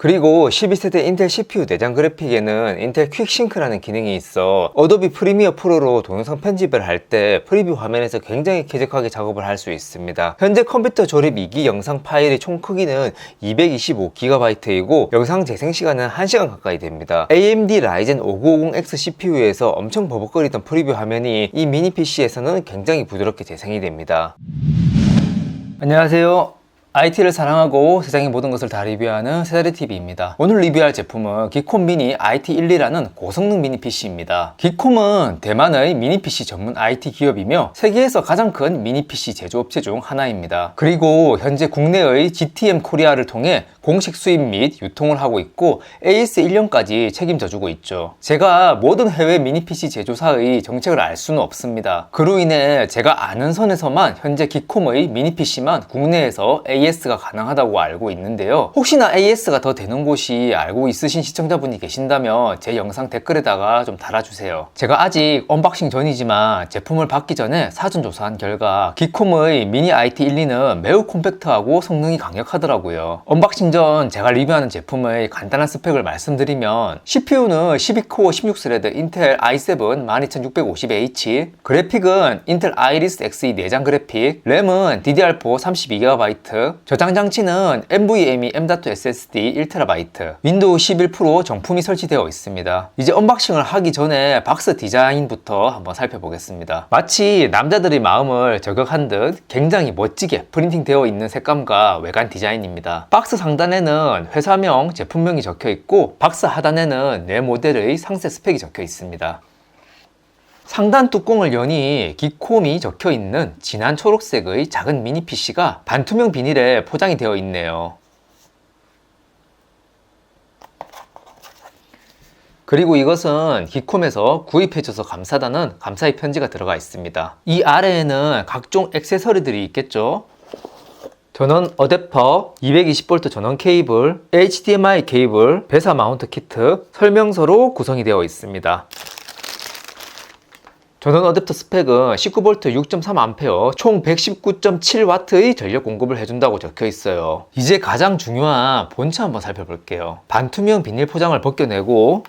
그리고 12세대 인텔 CPU 내장 그래픽에는 인텔 퀵싱크라는 기능이 있어 어도비 프리미어 프로로 동영상 편집을 할 때 프리뷰 화면에서 굉장히 쾌적하게 작업을 할 수 있습니다. 현재 컴퓨터 조립 2기 영상 파일의 총 크기는 225GB이고 영상 재생 시간은 1시간 가까이 됩니다. AMD 라이젠 5950X CPU에서 엄청 버벅거리던 프리뷰 화면이 이 미니 PC에서는 굉장히 부드럽게 재생이 됩니다. 안녕하세요. IT를 사랑하고 세상의 모든 것을 다 리뷰하는 세다리TV입니다. 오늘 리뷰할 제품은 기콤 미니 IT12라는 고성능 미니 PC입니다. 기콤은 대만의 미니 PC 전문 IT 기업이며 세계에서 가장 큰 미니 PC 제조업체 중 하나입니다. 그리고 현재 국내의 GTM 코리아를 통해 공식 수입 및 유통을 하고 있고 AS 1년까지 책임져주고 있죠. 제가 모든 해외 미니 PC 제조사의 정책을 알 수는 없습니다. 그로 인해 제가 아는 선에서만 현재 기콤의 미니 PC만 국내에서 가 가능하다고 알고 있는데요. 혹시나 AS가 더 되는 곳이 알고 있으신 시청자분이 계신다면 제 영상 댓글에다가 좀 달아주세요. 제가 아직 언박싱 전이지만 제품을 받기 전에 사전 조사한 결과 기콤의 미니 IT12는 매우 콤팩트하고 성능이 강력하더라고요. 언박싱 전 제가 리뷰하는 제품의 간단한 스펙을 말씀드리면 CPU는 12코어 16스레드 인텔 i7 12650H 그래픽은 인텔 아이리스 Xe 내장 그래픽 램은 DDR4 32GB 저장 장치는 NVMe M.2 SSD 1TB 윈도우 11 프로 정품이 설치되어 있습니다. 이제 언박싱을 하기 전에 박스 디자인부터 한번 살펴보겠습니다. 마치 남자들의 마음을 저격한 듯 굉장히 멋지게 프린팅 되어 있는 색감과 외관 디자인입니다. 박스 상단에는 회사명, 제품명이 적혀 있고 박스 하단에는 내 모델의 상세 스펙이 적혀 있습니다 상단 뚜껑을 여니 기콤이 적혀 있는 진한 초록색의 작은 미니 PC가 반투명 비닐에 포장이 되어 있네요. 그리고 이것은 기콤에서 구입해줘서 감사다는 감사의 편지가 들어가 있습니다. 이 아래에는 각종 액세서리들이 있겠죠. 전원 어댑터, 220V 전원 케이블, HDMI 케이블, 배사 마운트 키트, 설명서로 구성이 되어 있습니다. 전원 어댑터 스펙은 19V 6.3A 총 119.7W의 전력 공급을 해준다고 적혀 있어요. 이제 가장 중요한 본체 한번 살펴볼게요. 반투명 비닐 포장을 벗겨내고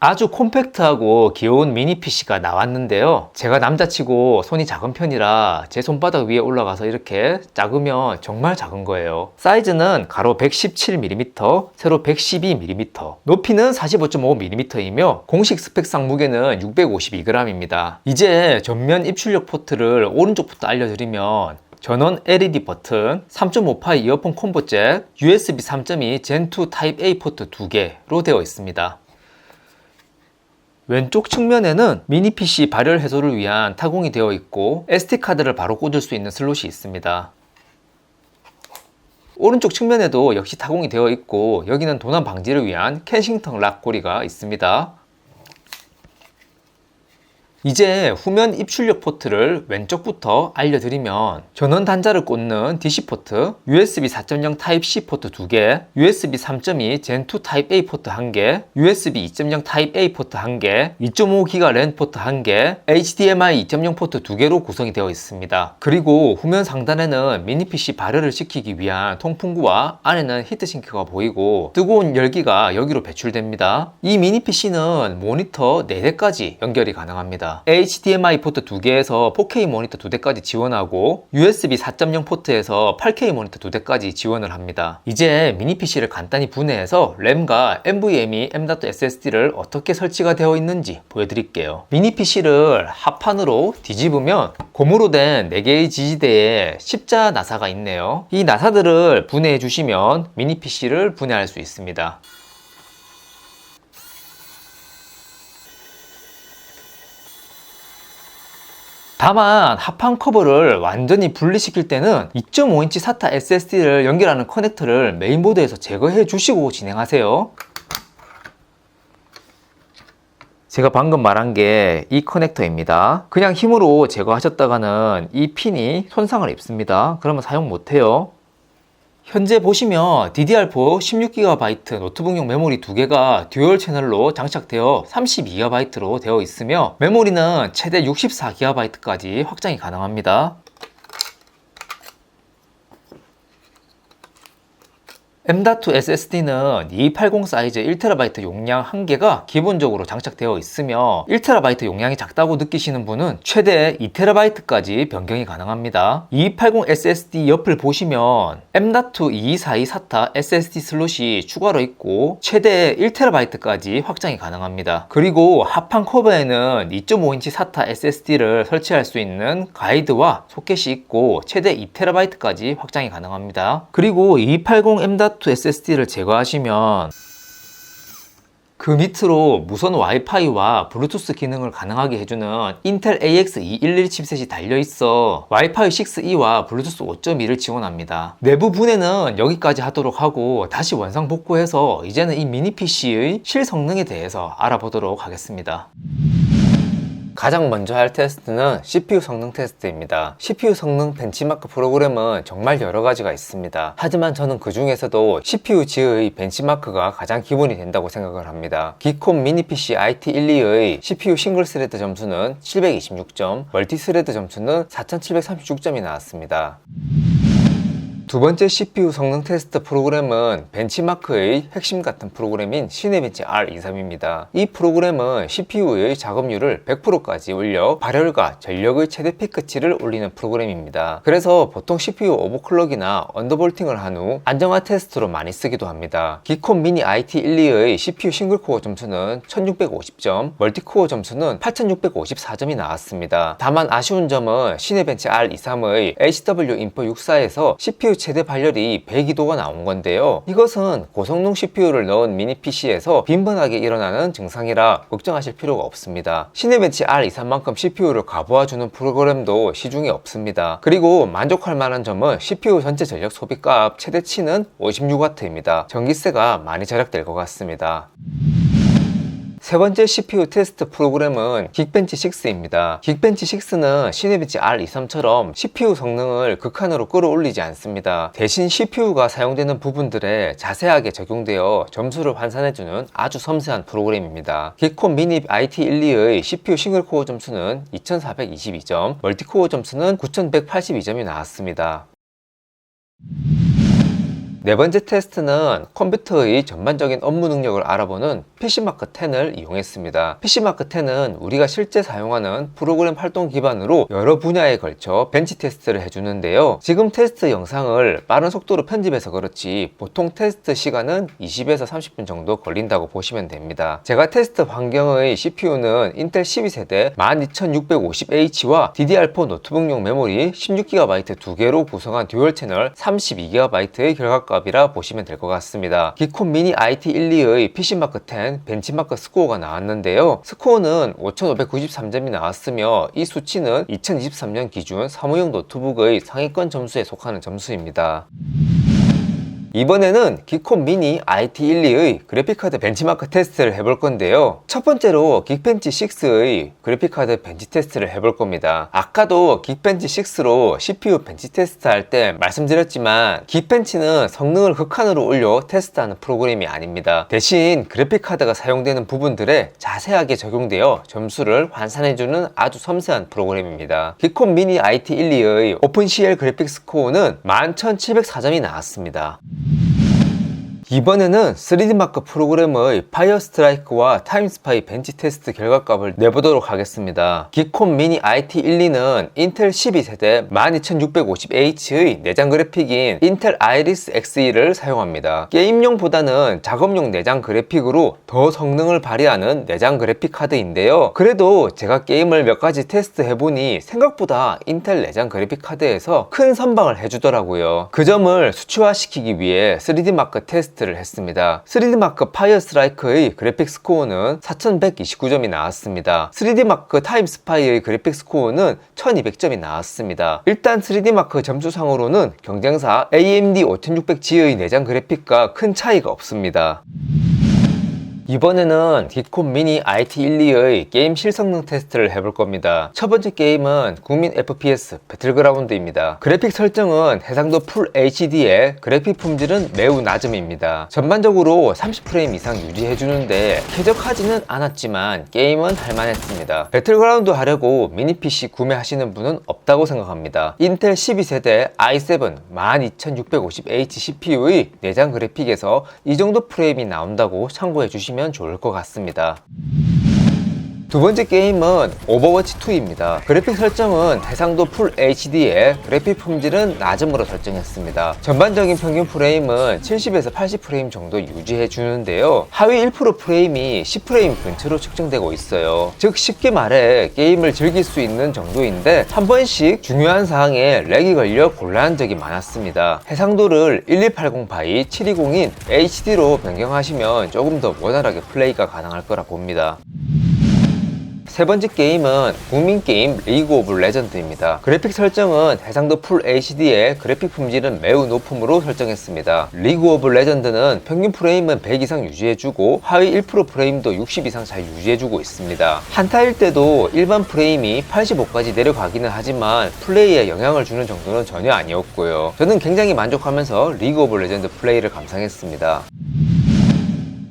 아주 콤팩트하고 귀여운 미니 PC가 나왔는데요. 제가 남자치고 손이 작은 편이라 제 손바닥 위에 올라가서 이렇게 작으면 정말 작은 거예요. 사이즈는 가로 117mm, 세로 112mm, 높이는 45.5mm이며 공식 스펙상 무게는 652g입니다. 이제 전면 입출력 포트를 오른쪽부터 알려드리면 전원 LED 버튼, 3.5파 이어폰 콤보 잭, USB 3.2 Gen2 타입 A 포트 2개로 되어 있습니다. 왼쪽 측면에는 미니 PC 발열 해소를 위한 타공이 되어 있고 SD카드를 바로 꽂을 수 있는 슬롯이 있습니다. 오른쪽 측면에도 역시 타공이 되어 있고 여기는 도난 방지를 위한 켄싱턴 락 고리가 있습니다. 이제 후면 입출력 포트를 왼쪽부터 알려드리면 전원 단자를 꽂는 DC 포트, USB 4.0 타입-C 포트 2개, USB 3.2 Gen2 타입-A 포트 1개, USB 2.0 타입-A 포트 1개, 2.5기가 랜 포트 1개, HDMI 2.0 포트 2개로 구성이 되어 있습니다. 그리고 후면 상단에는 미니 PC 발열을 시키기 위한 통풍구와 안에는 히트싱크가 보이고 뜨거운 열기가 여기로 배출됩니다. 이 미니 PC는 모니터 4대까지 연결이 가능합니다. HDMI 포트 2개에서 4K 모니터 2대까지 지원하고 USB 4.0 포트에서 8K 모니터 2대까지 지원을 합니다. 이제 미니 PC를 간단히 분해해서 램과 NVMe M.2 SSD를 어떻게 설치가 되어 있는지 보여드릴게요. 미니 PC를 합판으로 뒤집으면 고무로 된 4개의 지지대에 십자 나사가 있네요. 이 나사들을 분해해 주시면 미니 PC를 분해할 수 있습니다. 다만 합판 커버를 완전히 분리시킬 때는 2.5인치 SATA SSD를 연결하는 커넥터를 메인보드에서 제거해 주시고 진행하세요. 제가 방금 말한 게 이 커넥터입니다. 그냥 힘으로 제거하셨다가는 이 핀이 손상을 입습니다. 그러면 사용 못해요. 현재 보시면 DDR4 16GB 노트북용 메모리 두 개가 듀얼 채널로 장착되어 32GB로 되어 있으며 메모리는 최대 64GB까지 확장이 가능합니다. M.2 SSD는 280 사이즈 1TB 용량 1개가 기본적으로 장착되어 있으며 1TB 용량이 작다고 느끼시는 분은 최대 2TB까지 변경이 가능합니다. 280 SSD 옆을 보시면 M.2 2242 SATA SSD 슬롯이 추가로 있고 최대 1TB까지 확장이 가능합니다. 그리고 합판 커버에는 2.5인치 SATA SSD를 설치할 수 있는 가이드와 소켓이 있고 최대 2TB까지 확장이 가능합니다. 그리고 280 M.2 SSD를 제거하시면 그 밑으로 무선 와이파이와 블루투스 기능을 가능하게 해주는 인텔 AX211 칩셋이 달려있어 와이파이 6E와 블루투스 5.2를 지원합니다. 내부 분해는 여기까지 하도록 하고 다시 원상 복구해서 이제는 이 미니 PC의 실성능에 대해서 알아보도록 하겠습니다. 가장 먼저 할 테스트는 CPU 성능 테스트입니다. CPU 성능 벤치마크 프로그램은 정말 여러 가지가 있습니다. 하지만 저는 그 중에서도 CPU G의 벤치마크가 가장 기본이 된다고 생각을 합니다. 기콤 미니 PC IT12의 CPU 싱글 스레드 점수는 726점, 멀티 스레드 점수는 4736점이 나왔습니다. 두 번째 CPU 성능 테스트 프로그램은 벤치마크의 핵심 같은 프로그램인 시네벤치 R23입니다. 이 프로그램은 CPU의 작업률을 100%까지 올려 발열과 전력의 최대 피크치를 올리는 프로그램입니다. 그래서 보통 CPU 오버클럭이나 언더볼팅을 한 후 안정화 테스트로 많이 쓰기도 합니다. 기콘 미니 IT12의 CPU 싱글코어 점수는 1650점, 멀티코어 점수는 8654점이 나왔습니다. 다만 아쉬운 점은 시네벤치 R23의 HW 인포 64에서 CPU 최대 발열이 102도가 나온 건데요. 이것은 고성능 CPU를 넣은 미니 PC에서 빈번하게 일어나는 증상이라 걱정하실 필요가 없습니다. 시네벤치 R23만큼 CPU를 가보아주는 프로그램도 시중에 없습니다. 그리고 만족할 만한 점은 CPU 전체 전력 소비값 최대치는 56W입니다. 전기세가 많이 절약될 것 같습니다. 세 번째 CPU 테스트 프로그램은 긱벤치 6입니다. 긱벤치 6는 시네비치 R23처럼 CPU 성능을 극한으로 끌어올리지 않습니다. 대신 CPU가 사용되는 부분들에 자세하게 적용되어 점수를 환산해주는 아주 섬세한 프로그램입니다. 기콘 미니 IT12의 CPU 싱글코어 점수는 2422점, 멀티코어 점수는 9182점이 나왔습니다. 네 번째 테스트는 컴퓨터의 전반적인 업무 능력을 알아보는 PC마크 10을 이용했습니다. PC마크 10은 우리가 실제 사용하는 프로그램 활동 기반으로 여러 분야에 걸쳐 벤치 테스트를 해주는데요. 지금 테스트 영상을 빠른 속도로 편집해서 그렇지 보통 테스트 시간은 20에서 30분 정도 걸린다고 보시면 됩니다. 제가 테스트 환경의 CPU는 인텔 12세대 12650H와 DDR4 노트북용 메모리 16GB 두 개로 구성한 듀얼 채널 32GB의 결과값 값이라 보시면 될 것 같습니다. 기콘 미니 IT12의 PC마크 10 벤치마크 스코어가 나왔는데요. 스코어는 5593점이 나왔으며 이 수치는 2023년 기준 사무용 노트북의 상위권 점수에 속하는 점수입니다. 이번에는 기콘 미니 IT12의 그래픽카드 벤치마크 테스트를 해볼 건데요. 첫 번째로 긱벤치 6의 그래픽카드 벤치 테스트를 해볼 겁니다. 아까도 긱벤치 6로 CPU 벤치 테스트 할 때 말씀드렸지만 긱벤치는 성능을 극한으로 올려 테스트하는 프로그램이 아닙니다. 대신 그래픽카드가 사용되는 부분들에 자세하게 적용되어 점수를 환산해주는 아주 섬세한 프로그램입니다. 기콘 미니 IT12의 오픈CL 그래픽 스코어는 11,704점이 나왔습니다. 이번에는 3D마크 프로그램의 파이어 스트라이크와 타임스파이 벤치 테스트 결과값을 내보도록 하겠습니다. 기콘 미니 IT12는 인텔 12세대 12650H의 내장 그래픽인 인텔 아이리스 Xe 를 사용합니다. 게임용보다는 작업용 내장 그래픽으로 더 성능을 발휘하는 내장 그래픽 카드인데요. 그래도 제가 게임을 몇 가지 테스트 해보니 생각보다 인텔 내장 그래픽 카드에서 큰 선방을 해주더라고요. 그 점을 수치화시키기 위해 3D마크 테스트 테스트를 했습니다. 3D마크 파이어 스트라이크의 그래픽 스코어는 4129점이 나왔습니다. 3D마크 타임 스파이의 그래픽 스코어는 1200점이 나왔습니다. 일단 3D마크 점수상으로는 경쟁사 AMD 5600G의 내장 그래픽과 큰 차이가 없습니다. 이번에는 기콘 미니 IT12의 게임 실성능 테스트를 해볼 겁니다. 첫 번째 게임은 국민 FPS 배틀그라운드입니다. 그래픽 설정은 해상도 풀 HD에 그래픽 품질은 매우 낮음입니다. 전반적으로 30프레임 이상 유지해주는데 쾌적하지는 않았지만 게임은 할만했습니다. 배틀그라운드 하려고 미니 PC 구매하시는 분은 없다고 생각합니다. 인텔 12세대 i7 12650H CPU의 내장 그래픽에서 이 정도 프레임이 나온다고 참고해 주시면 좋을 것 같습니다. 두 번째 게임은 오버워치 2입니다. 그래픽 설정은 해상도 풀 HD에 그래픽 품질은 낮음으로 설정했습니다. 전반적인 평균 프레임은 70에서 80프레임 정도 유지해 주는데요. 하위 1% 프레임이 10프레임 근처로 측정되고 있어요. 즉 쉽게 말해 게임을 즐길 수 있는 정도인데 한 번씩 중요한 사항에 렉이 걸려 곤란한 적이 많았습니다. 해상도를 1280 바이 720인 HD로 변경하시면 조금 더 원활하게 플레이가 가능할 거라 봅니다. 세 번째 게임은 국민 게임 리그 오브 레전드입니다. 그래픽 설정은 해상도 풀 HD에 그래픽 품질은 매우 높음으로 설정했습니다. 리그 오브 레전드는 평균 프레임은 100 이상 유지해주고 하위 1% 프레임도 60 이상 잘 유지해주고 있습니다. 한타일 때도 일반 프레임이 85까지 내려가기는 하지만 플레이에 영향을 주는 정도는 전혀 아니었고요. 저는 굉장히 만족하면서 리그 오브 레전드 플레이를 감상했습니다.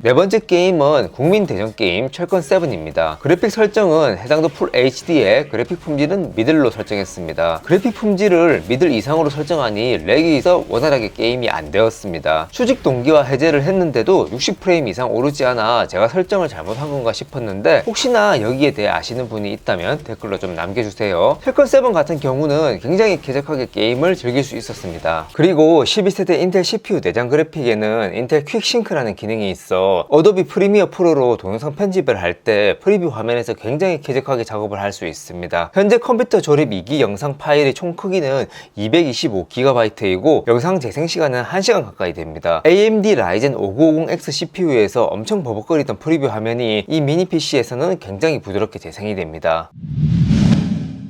네 번째 게임은 국민 대전 게임 철권 7입니다. 그래픽 설정은 해상도 풀 HD에 그래픽 품질은 미들로 설정했습니다. 그래픽 품질을 미들 이상으로 설정하니 렉이 있어 원활하게 게임이 안 되었습니다. 수직 동기화 해제를 했는데도 60프레임 이상 오르지 않아 제가 설정을 잘못한 건가 싶었는데 혹시나 여기에 대해 아시는 분이 있다면 댓글로 좀 남겨주세요. 철권 7 같은 경우는 굉장히 쾌적하게 게임을 즐길 수 있었습니다. 그리고 12세대 인텔 CPU 내장 그래픽에는 인텔 퀵싱크라는 기능이 있어 어도비 프리미어 프로로 동영상 편집을 할 때 프리뷰 화면에서 굉장히 쾌적하게 작업을 할 수 있습니다. 현재 컴퓨터 조립 2기 영상 파일의 총 크기는 225GB이고 영상 재생 시간은 1시간 가까이 됩니다. AMD 라이젠 5950X CPU에서 엄청 버벅거리던 프리뷰 화면이 이 미니 PC에서는 굉장히 부드럽게 재생이 됩니다.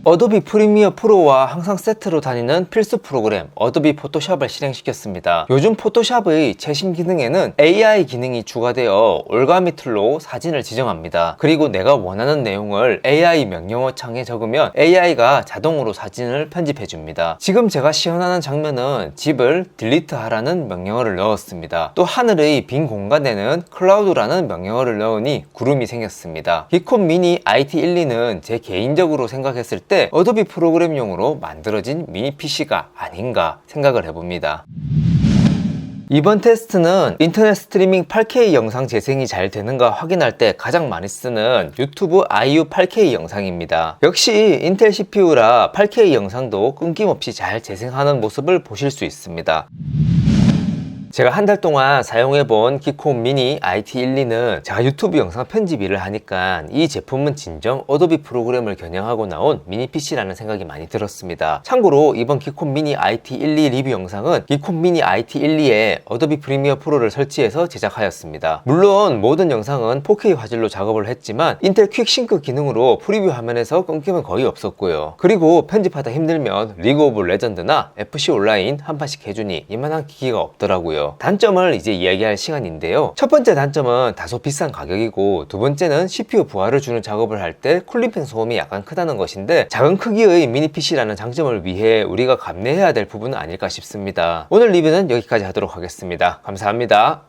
어도비 프리미어 프로와 항상 세트로 다니는 필수 프로그램 어도비 포토샵을 실행시켰습니다. 요즘 포토샵의 최신 기능에는 AI 기능이 추가되어 올가미 툴로 사진을 지정합니다. 그리고 내가 원하는 내용을 AI 명령어 창에 적으면 AI가 자동으로 사진을 편집해 줍니다. 지금 제가 시연하는 장면은 집을 딜리트 하라는 명령어를 넣었습니다. 또 하늘의 빈 공간에는 클라우드라는 명령어를 넣으니 구름이 생겼습니다. 기콘 미니 IT12는 제 개인적으로 생각했을 때 어도비 프로그램용으로 만들어진 미니 PC가 아닌가 생각을 해봅니다. 이번 테스트는 인터넷 스트리밍 8K 영상 재생이 잘 되는가 확인할 때 가장 많이 쓰는 유튜브 IU 8K 영상입니다. 역시 인텔 CPU라 8K 영상도 끊김없이 잘 재생하는 모습을 보실 수 있습니다. 제가 한 달 동안 사용해본 기콘 미니 IT12는 제가 유튜브 영상 편집 일을 하니까 이 제품은 진정 어도비 프로그램을 겨냥하고 나온 미니 PC라는 생각이 많이 들었습니다. 참고로 이번 기콘 미니 IT12 리뷰 영상은 기콘 미니 IT12에 어도비 프리미어 프로를 설치해서 제작하였습니다. 물론 모든 영상은 4K 화질로 작업을 했지만 인텔 퀵싱크 기능으로 프리뷰 화면에서 끊김은 거의 없었고요. 그리고 편집하다 힘들면 리그 오브 레전드나 FC 온라인 한 판씩 해주니 이만한 기기가 없더라고 요. 단점을 이제 이야기할 시간인데요. 첫 번째 단점은 다소 비싼 가격이고 두 번째는 CPU 부하를 주는 작업을 할 때 쿨링팬 소음이 약간 크다는 것인데 작은 크기의 미니 PC라는 장점을 위해 우리가 감내해야 될 부분은 아닐까 싶습니다. 오늘 리뷰는 여기까지 하도록 하겠습니다. 감사합니다.